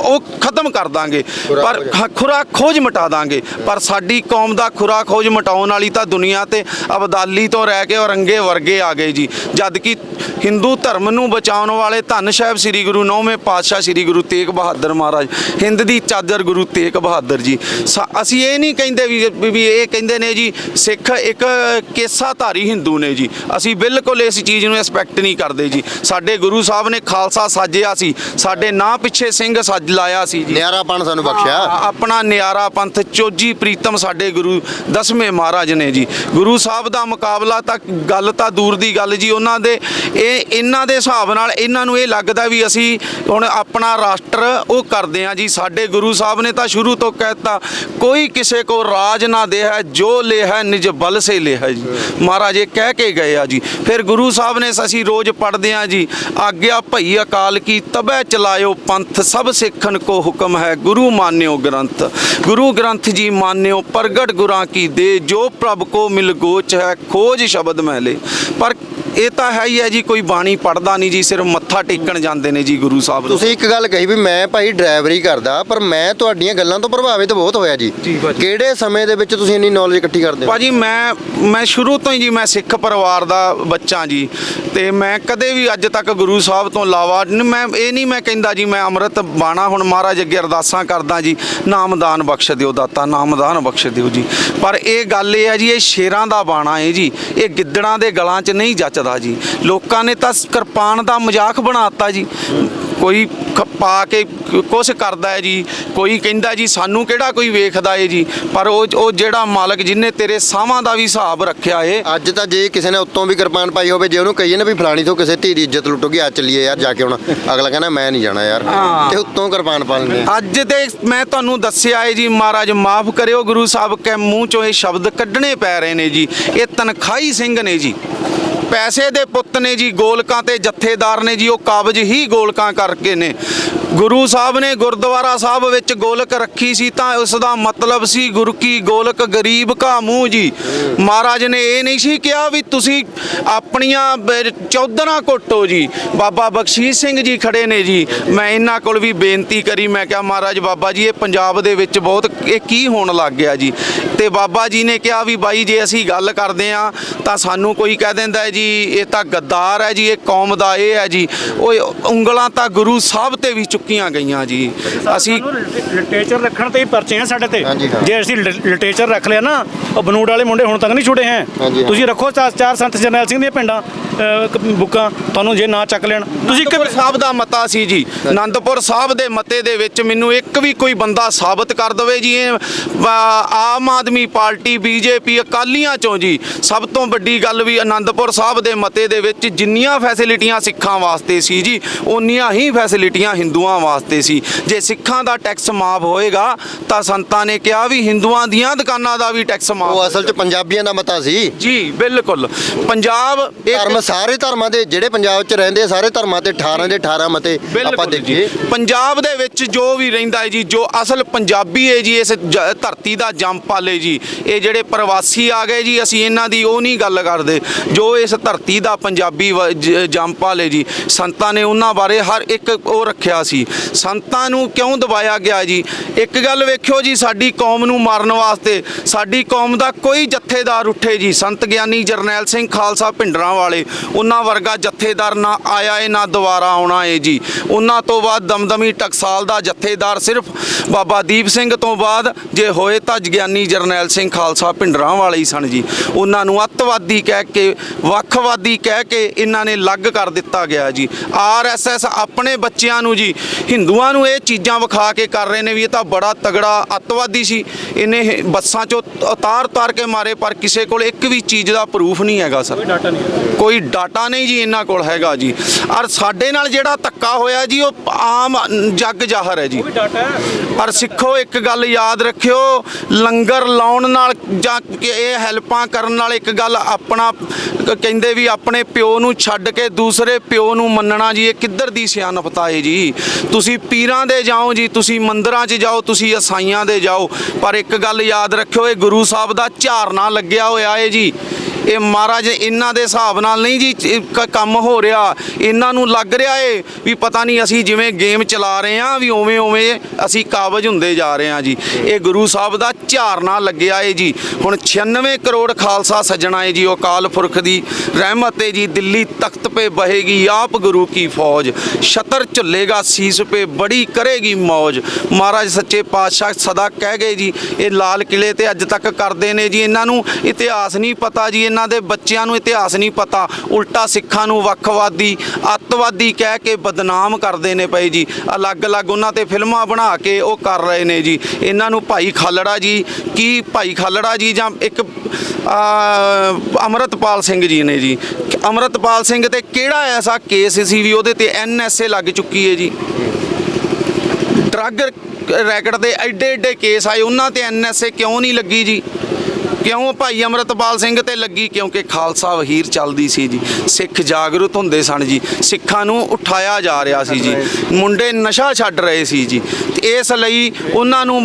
ਉਹ ਖਤਮ ਕਰ ਦਾਂਗੇ। ਪਰ ਖੁਰਾ ਖੋਜ ਮਿਟਾ ਦਾਂਗੇ। ਪਰ ਸਾਡੀ ਕੌਮ ਦਾ ਖੁਰਾ ਖੋਜ ਮਿਟਾਉਣ ਵਾਲੀ ਤਾਂ ਦੁਨੀਆ ਤੇ ਅਬਦਾਲੀ ਤੋਂ ਰਹਿ ਕੇ ਔਰੰਗੇ ਵਰਗੇ ਆ ਗਏ ਜੀ। ਜਦ ਕਿ ਹਿੰਦੂ ਧਰਮ ਨੂੰ ਬਚਾਉਣ ਵਾਲੇ ਧੰਨ ਸਾਹਿਬ ਸ੍ਰੀ ਗੁਰੂ ਨੌਵੇਂ ਪਾਤਸ਼ਾਹ ਸ੍ਰੀ ਗੁਰੂ ਤੇਗ ਬਹਾਦਰ ਮਹਾਰਾਜ ਹਿੰਦ ਦੀ ਚਾਦਰ ਗੁਰੂ ਤੇਗ ਬਹਾਦਰ ਜੀ। ਅਸੀਂ ਇਹ ਨਹੀਂ ਕਹਿੰਦੇ ਵੀ ਇਹ ਕਹਿੰਦੇ ਨੇ ਜੀ ਸਿੱਖ ਇੱਕ ਕੇਸਾਧਾਰੀ ਹਿੰਦੂ ਨੇ ਜੀ। ਅਸੀਂ ਬਿਲਕੁਲ ਇਸ ਚੀਜ਼ ਨੂੰ ਐਕਸਪੈਕਟ ਨਹੀਂ ਕਰਦੇ ਜੀ। ਸਾਡੇ ਗੁਰੂ ਸਾਹਿਬ ਨੇ ਖਾਲਸਾ ਸਾਜਿਆ ਸੀ। ਸਾਡੇ ਨਾਂ ਪਿੱਛੇ ਸਿੰਘ ਸੱਜ ਲਾਇਆ ਸੀ ਜੀ। ਨਿਆਰਾਪਣ ਸਾਨੂੰ ਬਖਸ਼ਿਆ। ਆਪਣਾ ਨਿਆਰਾ ਪੰਥ ਚੋਜੀ ਪ੍ਰੀਤਮ ਸਾਡੇ ਗੁਰੂ ਦਸਵੇਂ ਮਹਾਰਾਜ ਨੇ ਜੀ। ਗੁਰੂ ਸਾਹਿਬ ਦਾ ਮੁਕਾਬਲਾ ਤਾਂ ਗੱਲ ਤਾਂ ਦੂਰ ਦੀ ਗੱਲ ਜੀ। ਉਹਨਾਂ ਦੇ ਇਹ ਇਹਨਾਂ ਦੇ ਹਿਸਾਬ ਨਾਲ ਇਹਨਾਂ ਨੂੰ ਇਹ ਲੱਗਦਾ ਵੀ ਅਸੀਂ ਹੁਣ ਆਪਣਾ ਰਾਸ਼ਟਰ ਉਹ ਕਰਦੇ ਆ ਜੀ। ਸਾਡੇ ਗੁਰੂ ਸਾਹਿਬ ਨੇ ਤਾਂ ਸ਼ੁਰੂ ਤੋਂ ਕਹਿਤਾ ਕੋਈ ਕਿਸੇ ਕੋ ਰਾਜ ਨਾ ਦੇ ਹੈ ਜੋ ਲੈ ਹੈ ਨਿਜ ਬਲ ਸੇ ਲੈ ਹੈ ਜੀ। ਮਹਾਰਾਜ ਇਹ ਕਹਿ ਕੇ ਗਏ ਆ ਜੀ। ਫਿਰ ਗੁਰੂ ਸਾਹਿਬ ਨੇ ਅਸੀਂ ਰੋਜ਼ ਪੜ੍ਹਦੇ ਆ ਜੀ ਆਗਿਆ ਭਈ ਅਕਾਲ ਕੀ ਤਬੈ ਚਲਾਇਓ ਪੰਥ ਸਭ ਸਿੱਖਣ ਕੋ ਹੁਕਮ ਹੈ, ਗੁਰੂ ਮਾਨਿਓ ਗ੍ਰੰਥ। ਗੁਰੂ ਗ੍ਰੰਥ ਜੀ ਮਾਨਿਓ, ਪ੍ਰਗਟ ਗੁਰਾਂ ਕੀ ਦੇ, ਜੋ ਪ੍ਰਭ ਕੋ ਮਿਲ ਗੋਚ ਹੈ, ਖੋਜ ਸ਼ਬਦ ਮਹਿਲੇ ਪਰ ਇਹ ਤਾਂ ਹੈ ਹੀ ਹੈ ਜੀ ਕੋਈ ਬਾਣੀ ਪੜਦਾ ਨਹੀਂ ਜੀ ਸਿਰਫ ਮੱਥਾ ਟੇਕਣ ਜਾਂਦੇ ਨੇ ਜੀ ਗੁਰੂ ਸਾਹਿਬ ਨੂੰ। ਤੁਸੀਂ ਇੱਕ ਗੱਲ ਕਹੀ ਵੀ ਮੈਂ ਭਾਈ ਡਰਾਈਵਰੀ ਕਰਦਾ ਪਰ ਮੈਂ ਤੁਹਾਡੀਆਂ ਗੱਲਾਂ ਤੋਂ ਪ੍ਰਭਾਵਿਤ ਬਹੁਤ ਹੋਇਆ ਜੀ। ਕਿਹੜੇ ਸਮੇਂ ਦੇ ਵਿੱਚ ਤੁਸੀਂ ਇੰਨੀ ਨੌਲੇਜ ਇਕੱਠੀ ਕਰਦੇ ਹੋ? ਭਾਜੀ ਮੈਂ ਮੈਂ ਸ਼ੁਰੂ ਤੋਂ ਹੀ ਜੀ ਮੈਂ ਸਿੱਖ ਪਰਿਵਾਰ ਦਾ ਬੱਚਾ ਜੀ ਤੇ ਮੈਂ ਕਦੇ ਵੀ ਅੱਜ ਤੱਕ ਗੁਰੂ ਸਾਹਿਬ ਤੋਂ ਇਲਾਵਾ ਮੈਂ ਇਹ ਨਹੀਂ ਮੈਂ ਕਹਿੰਦਾ ਜੀ ਮੈਂ ਅੰਮ੍ਰਿਤ ਬਾਣਾ ਹੁਣ ਮਹਾਰਾਜ ਅੱਗੇ ਅਰਦਾਸਾਂ ਕਰਦਾ ਜੀ ਨਾਮਦਾਨ ਬਖਸ਼ ਦਿਓ ਦਾਤਾ ਨਾਮਦਾਨ ਬਖਸ਼ ਦਿਓ ਜੀ। ਪਰ ਇਹ ਗੱਲ ਇਹ ਹੈ ਜੀ ਇਹ ਸ਼ੇਰਾਂ ਦਾ ਬਾਣਾ ਹੈ ਜੀ ਇਹ ਗਿੱਦੜਾਂ ਦੇ ਗਲਾਂ 'ਚ ਨਹੀਂ ਜੱਚਦਾ। ਜੀ। ਲੋਕਾਂ ਨੇ ਤਾਂ ਕਿਰਪਾਨ ਦਾ ਮਜ਼ਾਕ ਬਣਾਤਾ ਜੀ। ਕੋਈ ਪਾ ਕੇ ਕੁਛ ਕਰਦਾ ਹੈ ਜੀ। ਕੋਈ ਕਹਿੰਦਾ ਜੀ ਸਾਨੂੰ ਕਿਹੜਾ ਕੋਈ ਵੇਖਦਾ ਏ ਜੀ? ਪਰ ਉਹ ਉਹ ਜਿਹੜਾ ਮਾਲਕ ਜਿਨੇ ਤੇਰੇ ਸਾਹਾਂ ਦਾ ਵੀ ਹਿਸਾਬ ਰੱਖਿਆ ਏ। ਅੱਜ ਤਾਂ ਜੇ ਕਿਸੇ ਨੇ ਉੱਤੋਂ ਵੀ ਕਿਰਪਾਨ ਪਾਈ ਹੋਵੇ ਜੇ ਉਹਨੂੰ ਕਹੀਏ ਨਾ ਵੀ ਫਲਾਣੀ ਤੋਂ ਕਿਸੇ ਧੀ ਦੀ ਇੱਜ਼ਤ ਲੁੱਟੋਗੀ ਆ ਚੱਲੀਏ ਯਾਰ ਜਾ ਕੇ ਹੁਣ। ਅਗਲਾ ਕਹਿੰਦਾ ਮੈਂ ਨਹੀਂ ਜਾਣਾ ਯਾਰ। ਹਾਂ। ਤੇ ਉੱਤੋਂ ਕਿਰਪਾਨ ਪਾ ਲੈਂਦੇ ਅੱਜ ਦੇ ਮੈਂ ਤੁਹਾਨੂੰ ਦੱਸਿਆ ਏ ਜੀ ਮਹਾਰਾਜ ਮਾਫ ਕਰਿਓ ਗੁਰੂ ਸਾਹਿਬ ਕੇ ਮੂੰਹ ਚੋਂ ਇਹ ਸ਼ਬਦ ਕੱਢਣੇ ਪੈ ਰਹੇ ਨੇ ਜੀ। ਇਹ ਤਨਖਾਈ ਸਿੰਘ ਨੇ ਜੀ। ਪੈਸੇ ਦੇ ਪੁੱਤ ਨੇ ਜੀ, ਗੋਲਕਾਂ ਤੇ ਜਥੇਦਾਰ ਨੇ ਜੀ, ਉਹ ਕਾਬਜ ਹੀ ਗੋਲਕਾਂ ਕਰਕੇ ਨੇ। ਗੁਰੂ ਸਾਹਿਬ ਨੇ ਗੁਰਦੁਆਰਾ ਸਾਹਿਬ ਵਿੱਚ ਗੋਲਕ ਰੱਖੀ ਸੀ ਤਾਂ ਉਸ ਦਾ ਮਤਲਬ ਸੀ ਗੁਰੂ ਕੀ ਗੋਲਕ ਗਰੀਬ ਕਾ ਮੂੰਹ ਜੀ। ਮਹਾਰਾਜ ਨੇ ਇਹ ਨਹੀਂ ਸੀ ਕਿਹਾ ਵੀ ਤੁਸੀਂ ਆਪਣੀਆਂ ਚੌਧਰਾਂ ਕੋਟੋ ਜੀ। ਬਾਬਾ ਬਖਸ਼ੀਸ਼ ਸਿੰਘ ਜੀ ਖੜੇ ਨੇ ਜੀ। ਮੈਂ ਇਹਨਾਂ ਕੋਲ ਵੀ ਬੇਨਤੀ ਕਰੀ, ਮੈਂ ਕਿਹਾ ਮਹਾਰਾਜ ਬਾਬਾ ਜੀ, ਇਹ ਪੰਜਾਬ ਦੇ ਵਿੱਚ ਬਹੁਤ, ਇਹ ਕੀ ਹੋਣ ਲੱਗ ਗਿਆ ਜੀ? ਤੇ ਬਾਬਾ ਜੀ ਨੇ ਕਿਹਾ ਵੀ ਬਾਈ, ਜੇ ਅਸੀਂ ਗੱਲ ਕਰਦੇ ਆ ਤਾਂ ਸਾਨੂੰ ਕੋਈ ਕਹਿ ਦਿੰਦਾ ਹੈ ਜੀ ਇਹ ਤਾਂ ਗੱਦਾਰ ਹੈ ਜੀ ਇਹ ਕੌਮ ਦਾ ਇਹ ਹੈ ਜੀ। ਉਹ ਉਂਗਲਾਂ ਤਾਂ ਗੁਰੂ ਸਾਹਿਬ ਤੇ ਵੀ ਚੁੱਕੀਆਂ ਗਈਆਂ ਜੀ। ਅਸੀਂ ਲਿਟਰੇਚਰ ਰੱਖਣ ਤੇ ਹੀ ਪਰਚੇ ਆ ਸਾਡੇ ਤੇ। ਜੇ ਅਸੀਂ ਲਿਟਰੇਚਰ ਰੱਖ ਲਿਆ ਨਾ ਉਹ ਬਨੂੜ ਵਾਲੇ ਮੁੰਡੇ ਹੁਣ ਤੱਕ ਨਹੀਂ ਛੁੱਟੇ ਹੈ। ਤੁਸੀਂ ਰੱਖੋ ਚਾਰ ਚਾਰ ਸੰਤ ਜਰਨੈਲ ਸਿੰਘ ਦੀਆਂ ਪਿੰਡਾਂ। ਬੁੱਕਾਂ ਤੁਹਾਨੂੰ ਜੇ ਨਾ ਚੱਕ ਲੈਣ। ਤੁਸੀਂ ਇੱਕ ਸਾਹਿਬ ਦਾ ਮਤਾ ਸੀ ਜੀ। ਆਨੰਦਪੁਰ ਸਾਹਿਬ ਦੇ ਮਤੇ ਦੇ ਵਿੱਚ ਮੈਨੂੰ ਇੱਕ ਵੀ ਕੋਈ ਬੰਦਾ ਸਾਬਤ ਕਰ ਦਵੇ ਜੀ। ਆਮ ਆਦਮੀ ਪਾਰਟੀ ਬੀਜੇਪੀ ਅਕਾਲੀਆਂ ਚੋਂ ਜੀ। ਸਭ ਤੋਂ ਵੱਡੀ ਗੱਲ ਵੀ ਆਨੰਦਪੁਰ ਸਾਹਿਬ ਦੇ ਮਤੇ ਦੇ ਵਿੱਚ ਜਿੰਨੀਆਂ ਫੈਸਿਲਿਟੀਆਂ ਸਿੱਖਾਂ ਵਾਸਤੇ ਸੀ ਜੀ ਓਨੀਆਂ ਹੀ ਫੈਸਿਲਿਟੀਆਂ ਹਿੰਦੂਆਂ ਵਾਸਤੇ ਸੀ। ਜੇ ਸਿੱਖਾਂ ਦਾ ਟੈਕਸ ਮਾਫ ਹੋਏਗਾ ਤਾਂ ਸੰਤਾਂ ਨੇ ਕਿਹਾ ਵੀ ਹਿੰਦੂਆਂ ਦੀਆਂ ਦੁਕਾਨਾਂ ਦਾ ਵੀ ਟੈਕਸ ਮਾਫ ਉਹ ਅਸਲ 'ਚ ਪੰਜਾਬੀਆਂ ਦਾ ਮਤਾ ਸੀ। ਜੀ ਬਿਲਕੁਲ। ਪੰਜਾਬ ਇੱਕ- ਧਰਮ ਸਾਰੇ ਧਰਮਾਂ ਦੇ ਜਿਹੜੇ ਪੰਜਾਬ 'ਚ ਰਹਿੰਦੇ ਸਾਰੇ ਧਰਮਾਂ ਤੇ 18 ਦੇ 18 ਮਤੇ ਆਪਾਂ ਦੇਖੀਏ। ਪੰਜਾਬ ਦੇ ਵਿੱਚ ਜੋ ਵੀ ਰਹਿੰਦਾ ਹੈ ਜੀ ਜੋ ਅਸਲ ਪੰਜਾਬੀ ਹੈ ਜੀ ਇਸ ਧਰਤੀ ਦਾ ਜੰਪਾਲ ਹੈ ਜੀ ਇਹ ਜਿਹੜੇ ਪ੍ਰਵਾਸੀ ਆ ਗਏ ਜੀ ਅਸੀਂ ਇਹਨਾਂ ਦੀ ਉਹ ਨਹੀਂ ਗੱਲ ਕਰਦੇ। ਜੋ ਇਸ ਧਰਤੀ ਦਾ ਪੰਜਾਬੀ ਵ- ਜ- ਜੰਪਾਲ ਹੈ ਜੀ ਸੰਤਾਂ ਨੇ ਉਹਨਾਂ ਬਾਰੇ ਹਰ ਇੱਕ ਉਹ ਰੱਖਿਆ ਸੀ। ਸੰਤਾਂ ਨੂੰ ਕਿਉਂ ਦਬਾਇਆ ਗਿਆ ਜੀ? ਇੱਕ ਗੱਲ ਵੇਖਿਓ ਜੀ ਸਾਡੀ ਕੌਮ ਨੂੰ ਮਾਰਨ ਵਾਸਤੇ ਸਾਡੀ ਕੌਮ ਦਾ ਕੋਈ ਜਥੇਦਾਰ ਉੱਠੇ ਜੀ ਸੰਤ ਗਿਆਨੀ ਜਰਨੈਲ ਸਿੰਘ ਖਾਲਸਾ ਭਿੰਡਰਾਂ ਵਾਲੇ ਉਹਨਾਂ ਵਰਗਾ ਜਥੇਦਾਰ ਨਾ ਆਇਆ ਏ, ਨਾ ਦੁਬਾਰਾ ਆਉਣਾ ਏ ਜੀ। ਉਹਨਾਂ ਤੋਂ ਬਾਅਦ ਦਮਦਮੀ ਟਕਸਾਲ ਦਾ ਜਥੇਦਾਰ ਸਿਰਫ ਬਾਬਾ ਦੀਪ ਸਿੰਘ ਤੋਂ ਬਾਅਦ ਜੇ ਹੋਏ ਤਾਂ ਜਗਿਆਨੀ ਜਰਨੈਲ ਸਿੰਘ ਖਾਲਸਾ ਭਿੰਡਰਾਂ ਵਾਲੇ ਹੀ ਸਨ ਜੀ। ਉਹਨਾਂ ਨੂੰ ਅੱਤਵਾਦੀ ਕਹਿ ਕੇ, ਵੱਖਵਾਦੀ ਕਹਿ ਕੇ ਇਹਨਾਂ ਨੇ ਲੱਗ ਕਰ ਦਿੱਤਾ ਗਿਆ ਜੀ। ਆਰਐਸਐਸ ਆਪਣੇ ਬੱਚਿਆਂ ਨੂੰ ਜੀ, ਹਿੰਦੂਆਂ ਨੂੰ ਇਹ ਚੀਜ਼ਾਂ ਵਿਖਾ ਕੇ ਕਰ ਰਹੇ ਨੇ ਵੀ ਇਹ ਤਾਂ ਬੜਾ ਤਗੜਾ ਅੱਤਵਾਦੀ ਸੀ। ਇਹਨੇ ਬੱਸਾਂ ਚੋਂ ਉਤਾਰ ਉਤਾਰ ਕੇ ਮਾਰੇ, ਪਰ ਕਿਸੇ ਕੋਲ ਇੱਕ ਵੀ ਚੀਜ਼ ਦਾ ਪ੍ਰੂਫ ਨਹੀਂ ਹੈਗਾ, ਸਰ। ਡਾਟਾ ਨਹੀਂ ਕੋਈ ਡਾਟਾ ਨਹੀਂ ਜੀ ਇਹਨਾਂ ਕੋਲ ਹੈਗਾ ਜੀ। ਔਰ ਸਾਡੇ ਨਾਲ ਜਿਹੜਾ ਧੱਕਾ ਹੋਇਆ ਜੀ ਉਹ ਆਮ ਜੱਗ ਜਾਹਰ ਹੈ ਜੀ। ਪਰ ਸਿੱਖੋ ਇੱਕ ਗੱਲ ਯਾਦ ਰੱਖਿਓ ਲੰਗਰ ਲਾਉਣ ਨਾਲ ਜਾਂ ਇਹ ਹੈਲਪਾਂ ਕਰਨ ਨਾਲ ਇੱਕ ਗੱਲ ਆਪਣਾ ਕਹਿੰਦੇ ਵੀ ਆਪਣੇ ਪਿਓ ਨੂੰ ਛੱਡ ਕੇ ਦੂਸਰੇ ਪਿਓ ਨੂੰ ਮੰਨਣਾ ਜੀ ਇਹ ਕਿੱਧਰ ਦੀ ਸਿਆਣਪਤਾ ਹੈ ਜੀ? ਤੁਸੀਂ ਪੀਰਾਂ ਦੇ ਜਾਓ ਜੀ ਤੁਸੀਂ ਮੰਦਿਰਾਂ 'ਚ ਜਾਓ ਤੁਸੀਂ ਈਸਾਈਆਂ ਦੇ ਜਾਓ। ਪਰ ਇੱਕ ਗੱਲ ਯਾਦ ਰੱਖਿਓ ਇਹ ਗੁਰੂ ਸਾਹਿਬ ਦਾ ਝਾਰਨਾ ਲੱਗਿਆ ਹੋਇਆ ਹੈ ਜੀ। ਇਹ ਮਹਾਰਾਜ ਇਹਨਾਂ ਦੇ ਹਿਸਾਬ ਨਾਲ ਨਹੀਂ ਜੀ ਕੰਮ ਹੋ ਰਿਹਾ। ਇਹਨਾਂ ਨੂੰ ਲੱਗ ਰਿਹਾ ਏ ਵੀ ਪਤਾ ਨਹੀਂ ਅਸੀਂ ਜਿਵੇਂ ਗੇਮ ਚਲਾ ਰਹੇ ਆ ਵੀ ਉਵੇਂ ਉਵੇਂ ਅਸੀਂ ਕਾਬਜ ਹੁੰਦੇ ਜਾ ਰਹੇ ਆ ਜੀ। ਇਹ ਗੁਰੂ ਸਾਹਿਬ ਦਾ ਝਾਰਨਾ ਲੱਗਿਆ ਏ ਜੀ। ਹੁਣ 96 ਕਰੋੜ ਖਾਲਸਾ ਸੱਜਣਾ ਏ ਜੀ, ਉਹ ਅਕਾਲ ਪੁਰਖ ਦੀ ਰਹਿਮਤ ਏ ਜੀ। ਦਿੱਲੀ ਤਖਤ ਪੇ ਬਹੇਗੀ ਆਪ ਗੁਰੂ ਕੀ ਫੌਜ। ਛਤਰ ਝੁੱਲੇਗਾ, ਸੀਸ ਪੇ ਬੜੀ ਕਰੇਗੀ ਮੌਜ। ਮਹਾਰਾਜ ਸੱਚੇ ਪਾਤਸ਼ਾਹ ਸਦਾ ਕਹਿ ਗਏ ਜੀ, ਇਹ ਲਾਲ ਕਿਲੇ ਤੇ ਅੱਜ ਤੱਕ ਕਰਦੇ ਨੇ ਜੀ। ਇਹਨਾਂ ਨੂੰ ਇਤਿਹਾਸ ਨਹੀਂ ਪਤਾ ਜੀ, ਇਹਨਾਂ ਦੇ ਬੱਚਿਆਂ ਨੂੰ ਇਤਿਹਾਸ ਨਹੀਂ ਪਤਾ ਉਲਟਾ ਸਿੱਖਾਂ ਨੂੰ ਵੱਖਵਾਦੀ ਅੱਤਵਾਦੀ ਕਹਿ ਕੇ ਬਦਨਾਮ ਕਰਦੇ ਨੇ ਪਏ ਜੀ। ਅਲੱਗ-ਅਲੱਗ ਉਹਨਾਂ ਤੇ ਫਿਲਮਾਂ ਬਣਾ ਕੇ ਉਹ ਕਰ ਰਹੇ ਨੇ ਜੀ। ਇਹਨਾਂ ਨੂੰ ਭਾਈ ਖਾਲੜਾ ਜੀ ਕੀ ਭਾਈ ਖਾਲੜਾ ਜੀ ਜਾਂ ਇੱਕ ਅ, ਅਮਰਤਪਾਲ ਸਿੰਘ ਜੀ ਨੇ ਜੀ। ਅਮਰਤਪਾਲ ਸਿੰਘ ਤੇ ਕਿਹੜਾ ਐਸਾ ਕੇਸ ਸੀ ਵੀ ਉਹਦੇ ਤੇ ਐਨਐਸਏ ਲੱਗ ਚੁੱਕੀ ਹੈ ਜੀ? ਡਰੱਗ ਰੈਕਟ ਦੇ ਐਡੇ ਐਡੇ ਕੇਸ ਆਏ ਉਹਨਾਂ ਤੇ ਐਨਐਸਏ ਕਿਉਂ ਨਹੀਂ ਲੱਗੀ ਜੀ? ਕਿਉਂ ਭਾਈ ਅਮਰਤਪਾਲ ਸਿੰਘ ਤੇ ਲੱਗੀ? ਕਿਉਂਕਿ ਖਾਲਸਾ ਵਹੀਰ ਚੱਲਦੀ ਸੀ ਜੀ। ਸਿੱਖ ਜਾਗਰੂਕ ਹੁੰਦੇ ਸਨ ਜੀ। ਸਿੱਖਾਂ ਨੂੰ ਉਠਾਇਆ ਜਾ ਰਿਹਾ ਸੀ ਜੀ। ਮੁੰਡੇ ਨਸ਼ਾ ਛੱਡ ਰਹੇ ਸੀ ਜੀ। ਇਸ ਲਈ ਉਹਨਾਂ ਨੂੰ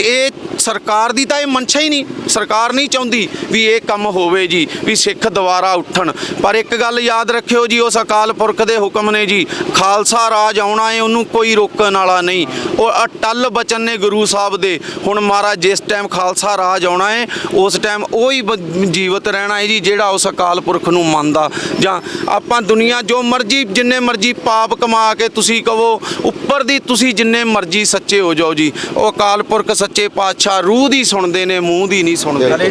ਇਹ ਸਰਕਾਰ ਦੀ ਤਾਂ ਇਹ ਮਨਸ਼ਾ ਹੀ ਨਹੀਂ। ਸਰਕਾਰ ਨਹੀਂ ਚਾਹੁੰਦੀ ਵੀ ਇਹ ਕੰਮ ਹੋਵੇ ਜੀ, ਵੀ ਸਿੱਖ ਦੁਬਾਰਾ ਉੱਠਣ। ਪਰ ਇੱਕ ਗੱਲ ਯਾਦ ਰੱਖਿਓ ਜੀ, ਉਸ ਅਕਾਲ ਪੁਰਖ ਦੇ ਹੁਕਮ ਨੇ ਜੀ, ਖਾਲਸਾ ਰਾਜ ਆਉਣਾ ਹੈ ਉਹਨੂੰ ਕੋਈ ਰੋਕਣ ਵਾਲਾ ਨਹੀਂ। ਉਹ ਅਟਲ ਬਚਨ ਨੇ ਗੁਰੂ ਸਾਹਿਬ ਦੇ। ਹੁਣ ਮਹਾਰਾਜ ਜਿਸ ਟਾਈਮ ਖਾਲਸਾ ਰਾਜ ਆਉਣਾ ਹੈ ਉਸ ਟਾਈਮ ਉਹ ਹੀ ਜੀਵਤ ਰਹਿਣਾ ਹੈ ਜੀ, ਜਿਹੜਾ ਉਸ ਅਕਾਲ ਪੁਰਖ ਨੂੰ ਮੰਨਦਾ। ਜਾਂ ਆਪਾਂ ਦੁਨੀਆ ਜੋ ਮਰਜ਼ੀ, ਜਿੰਨੇ ਮਰਜ਼ੀ ਪਾਪ ਕਮਾ ਕੇ ਤੁਸੀਂ ਕਹੋ, ਉੱਪਰ ਦੀ ਤੁਸੀਂ ਜਿੰਨੇ ਮਰਜ਼ੀ ਸੱਚੇ ਹੋ ਜਾਓ ਜੀ। ਉਹ ਅਕਾਲ ਪੁਰਖ ਸੱਚੇ ਪਾਤਸ਼ਾਹ ਰੂਹ ਦੀ ਸੁਣਦੇ ਨੇ ਮੂੰਹ ਦੀ ਨਹੀਂ ਸੁਣਦੇ।